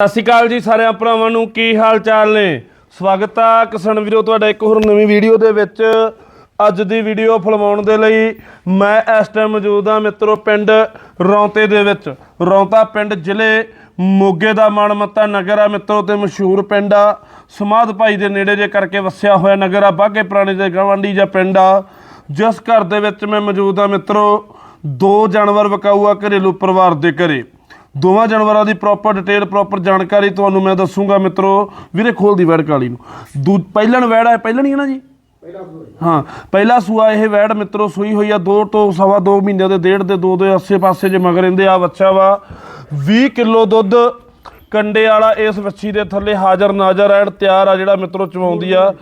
ਸਤਿ ਸ਼੍ਰੀ ਅਕਾਲ ਜੀ ਸਾਰਿਆਂ ਭਰਾਵਾਂ ਨੂੰ, ਕੀ ਹਾਲ ਚਾਲ ਨੇ? ਸਵਾਗਤ ਆ ਕਿਸਾਨ ਵੀਰੋ, ਤੁਹਾਡਾ ਇੱਕ ਹੋਰ ਨਵੀਂ ਵੀਡੀਓ ਦੇ ਵਿੱਚ। ਅੱਜ ਦੀ ਵੀਡੀਓ ਫਿਲਮਾਉਣ ਦੇ ਲਈ ਮੈਂ ਇਸ ਟਾਈਮ ਮੌਜੂਦ ਆ ਮਿੱਤਰੋ ਪਿੰਡ ਰੌਂਤੇ ਦੇ ਵਿੱਚ। ਰੌਂਤਾ ਪਿੰਡ ਜ਼ਿਲ੍ਹੇ ਮੋਗੇ ਦਾ ਮਾਣਮੱਤਾ ਨਗਰ ਆ ਮਿੱਤਰੋ, ਤੇ ਮਸ਼ਹੂਰ ਪਿੰਡ ਆ। ਸਮਾਧ ਭਾਈ ਦੇ ਨੇੜੇ ਜੇ ਕਰਕੇ ਵਸਿਆ ਹੋਇਆ ਨਗਰ ਆ ਬਾਗੇ ਪੁਰਾਣੇ ਦੇ ਗਵਾਂਢੀ ਜਾਂ ਪਿੰਡ ਆ। ਜਿਸ ਘਰ ਦੇ ਵਿੱਚ ਮੈਂ ਮੌਜੂਦ ਆ ਮਿੱਤਰੋ, ਦੋ ਜਾਨਵਰ ਵਿਕਾਊ ਆ ਘਰੇਲੂ ਪਰਿਵਾਰ ਦੇ ਘਰੇ। ਦੋਵਾਂ ਜਾਨਵਰਾਂ ਦੀ ਪ੍ਰੋਪਰ ਡਿਟੇਲ ਪ੍ਰੋਪਰ ਜਾਣਕਾਰੀ ਤੁਹਾਨੂੰ ਮੈਂ ਦੱਸੂਗਾ ਮਿੱਤਰੋ। ਵੀਰੇ ਖੋਲ ਦੀ ਵੈੜ ਕਾਲੀ ਨੂੰ। ਦੂ ਪਹਿਲਣ ਵੈੜ ਹੈ ਪਹਿਲਣ ਹੀ ਹੈ ਨਾ ਜੀ? ਹਾਂ ਪਹਿਲਾ ਸੂਆ ਇਹ ਵੈੜ ਮਿੱਤਰੋ ਸੂਈ ਹੋਈ ਆ 2 ਤੋਂ ਸਵਾ 2 ਮਹੀਨੇ ਦੇ ਡੇਢ ਦੇ ਦੋ ਦੇ ਆਸੇ ਪਾਸੇ ਜੇ ਮਗਰ ਰਹਿੰਦੇ ਆ ਬੱਚਾ ਵਾ। 20 ਕਿਲੋ ਦੁੱਧ ਕੰਡੇ ਵਾਲਾ ਇਸ ਵੱਛੀ ਦੇ ਥੱਲੇ ਹਾਜ਼ਰ ਨਾਜ਼ਰ ਐਨ ਤਿਆਰ ਆ ਜਿਹੜਾ ਮਿੱਤਰੋ ਚਵਾਉਂਦੀ ਆ।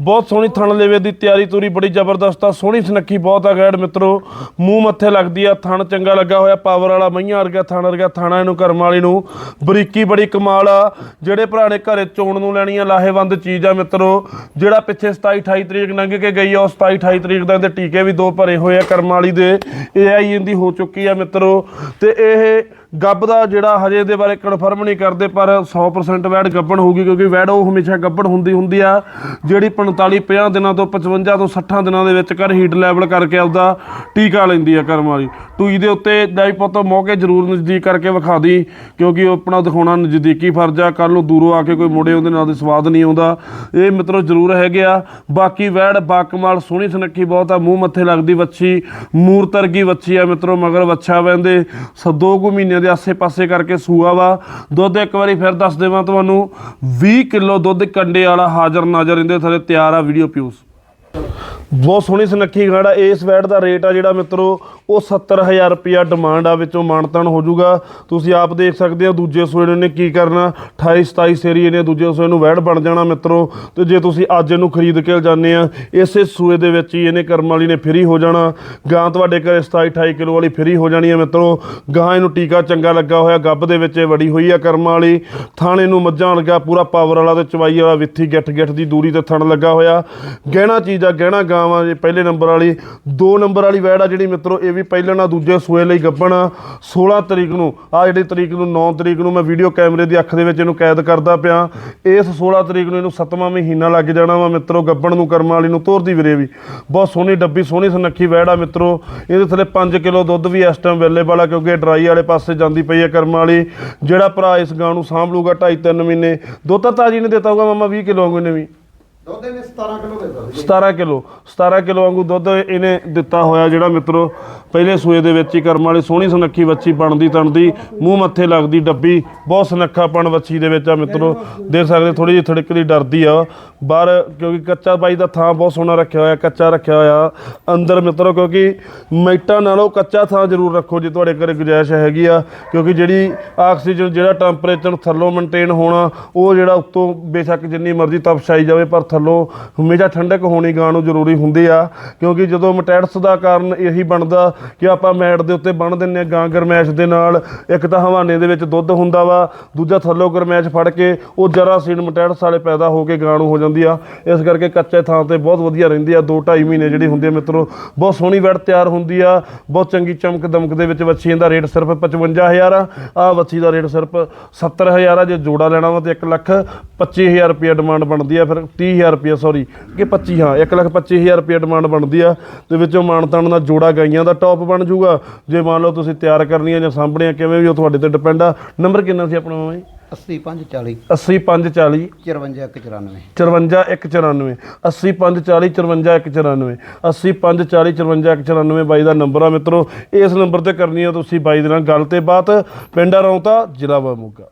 ਬਹੁਤ ਸੋਹਣੀ ਥਣ ਲੇਵੇ ਦੀ ਤਿਆਰੀ ਤੂਰੀ, ਬੜੀ ਜ਼ਬਰਦਸਤ ਆ, ਸੋਹਣੀ ਸੁਨੱਖੀ, ਬਹੁਤ ਆ ਗੈੜ ਮਿੱਤਰੋ। ਮੂੰਹ ਮੱਥੇ ਲੱਗਦੀ ਆ, ਥਣ ਚੰਗਾ ਲੱਗਾ ਹੋਇਆ, ਪਾਵਰ ਵਾਲਾ ਮਈਆਂ ਵਰਗਾ ਥਣ ਵਰਗਾ ਥਾਣਾ ਇਹਨੂੰ ਕਰਮ ਵਾਲੀ ਨੂੰ। ਬਰੀਕੀ ਬੜੀ ਕਮਾਲ ਆ, ਜਿਹੜੇ ਭਰਾ ਨੇ ਘਰੇ ਚੋਣ ਨੂੰ ਲੈਣੀ ਆ, ਲਾਹੇਵੰਦ ਚੀਜ਼ ਆ ਮਿੱਤਰੋ। ਜਿਹੜਾ ਪਿੱਛੇ 27 28 ਤਰੀਕ ਲੰਘ ਕੇ ਗਈ ਆ, ਉਹ 27 28 ਤਰੀਕ ਦਾ ਇਹਦੇ ਟੀਕੇ ਵੀ ਦੋ ਭਰੇ ਹੋਏ ਆ ਕਰਮ ਵਾਲੀ ਦੇ। ਇਹ ਆਈ ਇਹਦੀ ਹੋ ਚੁੱਕੀ ਆ ਮਿੱਤਰੋ। ਤੇ ਇਹ ਗੱਬ ਦਾ ਜਿਹੜਾ ਹਜੇ ਦੇ ਬਾਰੇ ਕਨਫਰਮ ਨਹੀਂ ਕਰਦੇ, ਪਰ 100% ਵੈੜ ਗੱਬਣ ਹੋਊਗੀ, ਕਿਉਂਕਿ ਵੈੜ ਉਹ ਹਮੇਸ਼ਾ ਗੱਬਣ ਹੁੰਦੀ ਹੁੰਦੀ ਆ, ਜਿਹੜੀ 45 50 ਦਿਨਾਂ ਤੋਂ 55 ਤੋਂ 60 ਦਿਨਾਂ ਦੇ ਵਿੱਚ ਕਰ ਹੀਟ ਲੈਵਲ ਕਰਕੇ ਆਪਦਾ ਟੀਕਾ ਲੈਂਦੀ ਆ ਕਰਮ ਵਾਲੀ। ਟੂਈ ਦੇ ਉੱਤੇ ਦਾਈ ਪੁੱਤ, ਮੌਕੇ ਜ਼ਰੂਰ ਨਜ਼ਦੀਕ ਕਰਕੇ ਵਿਖਾ ਦੀ, ਕਿਉਂਕਿ ਉਹ ਆਪਣਾ ਦਿਖਾਉਣਾ ਨਜ਼ਦੀਕੀ ਫਰਜ਼ ਆ। ਕੱਲ ਨੂੰ ਦੂਰੋਂ ਆ ਕੇ ਕੋਈ ਮੁੜੇ ਉਹਦੇ ਨਾਲ ਦੇ ਸਵਾਦ ਨਹੀਂ ਆਉਂਦਾ। ਇਹ ਮਿੱਤਰੋ ਜ਼ਰੂਰ ਹੈਗੇ ਆ। ਬਾਕੀ ਵੈੜ ਬਾਕਮਾਲ ਸੋਹਣੀ ਸੁਨੱਖੀ ਬਹੁਤ ਆ, ਮੂੰਹ ਮੱਥੇ ਲੱਗਦੀ ਵੱਛੀ ਮੂਰਤਰਗੀ ਵੱਛੀ ਆ ਮਿੱਤਰੋ, ਮਗਰ ਵੱਛਾ ਵੈਂਦੇ ਸ ਦੋ ਕੁ ਮਹੀਨੇ ਦੇ ਆਸੇ-ਪਾਸੇ ਕਰਕੇ ਸੂਆ ਵਾ। ਦੁੱਧ ਇੱਕ ਵਾਰੀ ਫਿਰ ਦੱਸ ਦੇਵਾਂ ਤੁਹਾਨੂੰ 20 ਕਿਲੋ ਦੁੱਧ ਕੰਡੇ ਵਾਲਾ ਹਾਜ਼ਰ ਨਾਜ਼ਰ ਇਹਦੇ ਥੱਲੇ ਤਿਆਰ ਆ ਵੀਡੀਓ ਪਿਊਸ। ਬਹੁਤ ਸੋਹਣੀ ਸੁਨੱਖੀ ਗਾੜਾ ਇਸ ਵੈਟ ਦਾ ਰੇਟ ਆ ਜਿਹੜਾ ਮਿੱਤਰੋ, ਉਹ 70000 ਰੁਪਿਆ ਡਿਮਾਂਡ ਆ, ਵਿੱਚੋਂ ਮਾਨਤਨ ਹੋ ਜਾਊਗਾ। ਤੁਸੀਂ ਆਪ ਦੇਖ ਸਕਦੇ ਹੋ ਦੂਜੇ ਸੂਏ ਨੇ ਕੀ ਕਰਨਾ। 28 27 ਸੇਰੀ ਇਹਨੇ ਦੂਜੇ ਸੂਏ ਨੂੰ ਵੈਟ ਬਣ ਜਾਣਾ ਮਿੱਤਰੋ। ਤੇ ਜੇ ਤੁਸੀਂ ਅੱਜ ਇਹਨੂੰ ਖਰੀਦ ਕੇ ਜਾਂਦੇ ਆ, ਇਸੇ ਸੂਏ ਦੇ ਵਿੱਚ ਹੀ ਇਹਨੇ ਕਰਮ ਵਾਲੀ ਨੇ ਫਰੀ ਹੋ ਜਾਣਾ। ਗਾਂ ਤੁਹਾਡੇ ਘਰੇ 27 28 ਕਿਲੋ ਵਾਲੀ ਫਰੀ ਹੋ ਜਾਣੀ ਹੈ ਮਿੱਤਰੋ। ਗਾਂ ਇਹਨੂੰ ਟੀਕਾ ਚੰਗਾ ਲੱਗਾ ਹੋਇਆ, ਗੱਬ ਦੇ ਵਿੱਚ ਇਹ ਵੜੀ ਹੋਈ ਆ ਕਰਮ ਵਾਲੀ। ਥਾਣੇ ਨੂੰ ਮੱਝਾਂ ਲੱਗਾ, ਪੂਰਾ ਪਾਵਰ ਵਾਲਾ ਤੇ ਚਵਾਈ ਵਾਲਾ ਵਿੱਥੀ ਗਿੱਠ ਗਿੱਠ ਦੀ ਦੂਰੀ ਤੇ ਥਣ ਲੱਗਾ ਹੋਇਆ। ਗਹਿਣਾ ਚੀਜ਼ ਆ, ਗਹਿਣਾ ਗਾਂ ਵਾ ਜੀ, ਪਹਿਲੇ ਨੰਬਰ ਵਾਲੀ। ਦੋ ਨੰਬਰ ਵਾਲੀ ਵੈੜ ਆ ਜਿਹੜੀ ਮਿੱਤਰੋ, ਇਹ ਵੀ ਪਹਿਲੇ ਨਾਲ ਦੂਜੇ ਸੂਏ ਲਈ ਗੱਬਣ 16 ਤਰੀਕ ਨੂੰ, ਆ ਜਿਹੜੀ ਤਰੀਕ ਨੂੰ 9 ਤਰੀਕ ਨੂੰ ਮੈਂ ਵੀਡੀਓ ਕੈਮਰੇ ਦੀ ਅੱਖ ਦੇ ਵਿੱਚ ਇਹਨੂੰ ਕੈਦ ਕਰਦਾ ਪਿਆ। ਇਸ 16 ਤਰੀਕ ਨੂੰ ਇਹਨੂੰ 7ਵਾਂ ਮਹੀਨਾ ਲੱਗ ਜਾਣਾ ਵਾ ਮਿੱਤਰੋ ਗੱਭਣ ਨੂੰ, ਕਰਮ ਵਾਲੀ ਨੂੰ, ਤੋਰਦੀ ਵੀਰੇ ਵੀ। ਬਹੁਤ ਸੋਹਣੀ ਡੱਬੀ, ਸੋਹਣੀ ਸੁਨੱਖੀ ਵੈੜ ਆ ਮਿੱਤਰੋ। ਇਹਦੇ ਥੱਲੇ 5 ਕਿਲੋ ਦੁੱਧ ਵੀ ਇਸ ਟਾਈਮ ਅਵੇਲੇਬਲ ਆ, ਕਿਉਂਕਿ ਡਰਾਈ ਵਾਲੇ ਪਾਸੇ ਜਾਂਦੀ ਪਈ ਹੈ ਕਰਮ ਵਾਲੀ। ਜਿਹੜਾ ਭਰਾ ਇਸ ਗਾਂ ਨੂੰ ਸਾਂਭ ਲੂਗਾ 2.5 3 ਮਹੀਨੇ। ਦੁੱਧ ਤਾਂ ਤਾਜੀ ਨੇ ਦਿੱਤਾ ਹੋਊਗਾ, ਮਾਮਾ 20 ਕਿਲੋ ਵਾਂਗੂ ਨੇ ਵੀ। ਦੁੱਧ ਇਹਨੇ 17 ਕਿਲੋ ਦਿੱਤਾ ਸੀ। 17 ਕਿਲੋ 17 ਕਿਲੋ ਵਾਂਗੂ ਦੁੱਧ ਇਹਨੇ ਦਿੱਤਾ ਹੋਇਆ ਜਿਹੜਾ ਮਿੱਤਰੋ, ਪਹਿਲੇ ਸੂਏ ਦੇ ਵਿੱਚ ਹੀ ਕਰਮ ਵਾਲੀ ਸੋਹਣੀ ਸੁਨੱਖੀ ਵੱਛੀ ਬਣਦੀ, ਤਣਦੀ, ਮੂੰਹ ਮੱਥੇ ਲੱਗਦੀ, ਡੱਬੀ, ਬਹੁਤ ਸੁਨੱਖਾਪਣ ਵੱਛੀ ਦੇ ਵਿੱਚ ਆ ਮਿੱਤਰੋ। ਦੇਖ ਸਕਦੇ ਥੋੜੀ ਜਿਹੀ ਥੜਕਦੀ ਡਰਦੀ ਆ। ਬਾਹਰ ਕਿਉਂਕਿ ਕੱਚਾ ਬਾਈ ਦਾ ਥਾਂ ਬਹੁਤ ਸੋਹਣਾ ਰੱਖਿਆ ਹੋਇਆ, ਕੱਚਾ ਰੱਖਿਆ ਹੋਇਆ। ਅੰਦਰ ਮਿੱਤਰੋ, ਕਿਉਂਕਿ ਮੈਟਾਂ ਨਾਲੋਂ ਕੱਚਾ ਥਾਂ ਜ਼ਰੂਰ ਰੱਖੋ ਜੇ ਤੁਹਾਡੇ ਘਰੇ ਗੁੰਜਾਇਸ਼ ਹੈਗੀ ਆ। ਕਿਉਂਕਿ ਜਿਹੜੀ ਆਕਸੀਜਨ, ਜਿਹੜਾ ਟੈਂਪਰੇਚਰ ਥੱਲੋਂ ਮੇਨਟੇਨ ਹੋਣਾ, ਉਹ ਜਿਹੜਾ ਉੱਤੋਂ ਬੇਸ਼ੱਕ ਜਿੰਨੀ ਮਰਜ਼ੀ ਤਪਸ਼ ਜਾਵੇ, ਪਰ ਥੱਲੋਂ ਹਮੇਸ਼ਾ ਠੰਡਕ ਹੋਣੀ ਗਾਂ ਨੂੰ ਜ਼ਰੂਰੀ ਹੁੰਦੀ ਆ, ਕਿਉਂਕਿ ਜਦੋਂ ਮਟੈਟਸ ਦਾ ਕਾਰਨ ਇਹੀ ਬਣਦਾ ਕਿ ਆਪਾਂ ਮੈਟ ਦੇ ਉੱਤੇ ਬੰਨ ਦਿੰਨੇ ਆ ਗਾਂ ਗਰਮੈਸ਼ ਦੇ ਨਾਲ, ਇੱਕ ਤਾਂ ਹਵਾਨੇ ਦੇ ਵਿੱਚ ਦੁੱਧ ਹੁੰਦਾ ਵਾ, ਦੂਜਾ ਥੱਲੋਂ ਗਰਮੈਸ਼ ਫੜ ਕੇ ਉਹ ਜਰਾਸੀਨ ਮਟੈਟਸ ਵਾਲੇ ਪੈਦਾ ਹੋ ਕੇ ਗਾਂ ਨੂੰ ਹੋ ਜਾਂਦੀ ਆ, ਇਸ ਕਰਕੇ ਕੱਚੇ ਥਾਂ ਤੇ ਬਹੁਤ ਵਧੀਆ ਰਹਿੰਦੀ ਆ 2.5 ਮਹੀਨੇ ਜਿਹੜੀ ਹੁੰਦੀ ਆ ਮਿੱਤਰੋ, ਬਹੁਤ ਸੋਹਣੀ ਵੜ ਤਿਆਰ ਹੁੰਦੀ ਆ, ਬਹੁਤ ਚੰਗੀ ਚਮਕ ਦਮਕ ਦੇ ਵਿੱਚ ਵੱਛੀ ਦਾ ਰੇਟ ਸਿਰਫ 55000 ਆ ਆ ਵੱਛੀ ਦਾ ਰੇਟ ਸਿਰਫ 70000 ਆ, ਜੇ ਜੋੜਾ ਲੈਣਾ ਵਾ ਤੇ 1 ਲੱਖ 25000 ਰੁਪਏ ਡਿਮਾਂਡ ਬਣਦੀ ਆ, ਫਿਰ 30000 ਰੁਪਏ ਸੌਰੀ ਕਿ 25 ਹਾਂ 1 ਲੱਖ 25000 ਰੁਪਏ ਡਿਮਾਂਡ ਬਣਦੀ ਆ ਤੇ ਵਿੱਚੋਂ ਮਾਨਤਾਨ ਦਾ ਜੋੜਾ ਗਾਈਆਂ ਦਾ ਟੌਪ ਬਣ ਜਾਊਗਾ। ਜੇ ਮੰਨ ਲਓ ਤੁਸੀਂ ਤਿਆਰ ਕਰਨੀਆਂ ਜਾਂ ਸਾਂਭਣੀਆਂ ਕਿਵੇਂ ਵੀ ਉਹ ਤੁਹਾਡੇ ਤੇ ਡਿਪੈਂਡ ਆ। ਨੰਬਰ ਕਿੰਨਾ ਸੀ ਆਪਣਾ ਮਾਮਾ ਜੀ? 8540 80540 54194 54194 80540 54194 80540 54194 ਬਾਈ ਦਾ ਨੰਬਰ ਆ ਮਿੱਤਰੋ। ਇਸ ਨੰਬਰ ਤੇ ਕਰਨੀ ਆ ਤੁਸੀਂ ਬਾਈ ਦੇ ਨਾਲ ਗੱਲ ਤੇ ਬਾਤ। ਪਿੰਡ ਰੌਂਤਾ ਜ਼ਿਲ੍ਹਾ ਮੋਗਾ